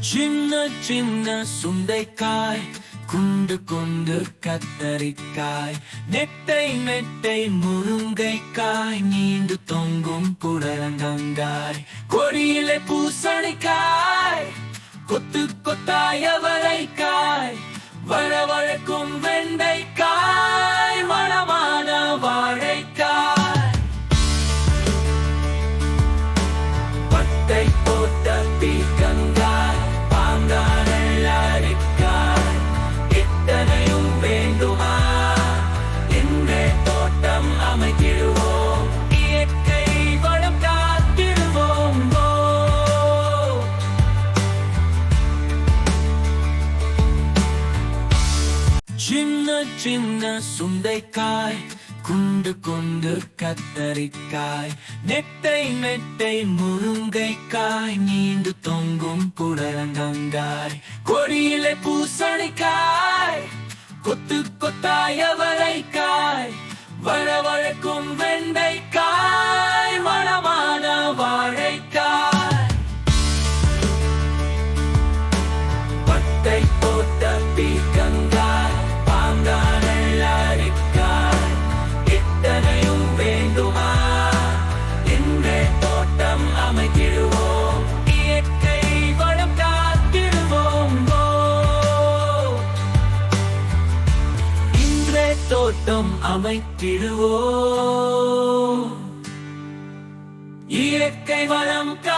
சின்ன சின்ன சுண்டைக்காய் குண்டு குண்டு கத்தரிக்காய் நெட்டை நெட்டை முருங்கைக்காய் நீண்டு தொங்கும் புடலங்கங்காய் கொடியிலே பூசணிக்காய் கொத்து கொத்தாயவர் சின்ன சின்ன சுண்டைக்காய் குண்டு குண்டு கத்தரிக்காய் நெட்டை நெட்டை முருங்கைக்காய் நீண்டு தொங்கும் புடலங்கங்காய் கொடியிலே பூசணிக்காய் கொத்து கொத்தாய் அவரைக்காய் தோட்டம் அமைத்திடுவோம். இயற்கை வளம் கா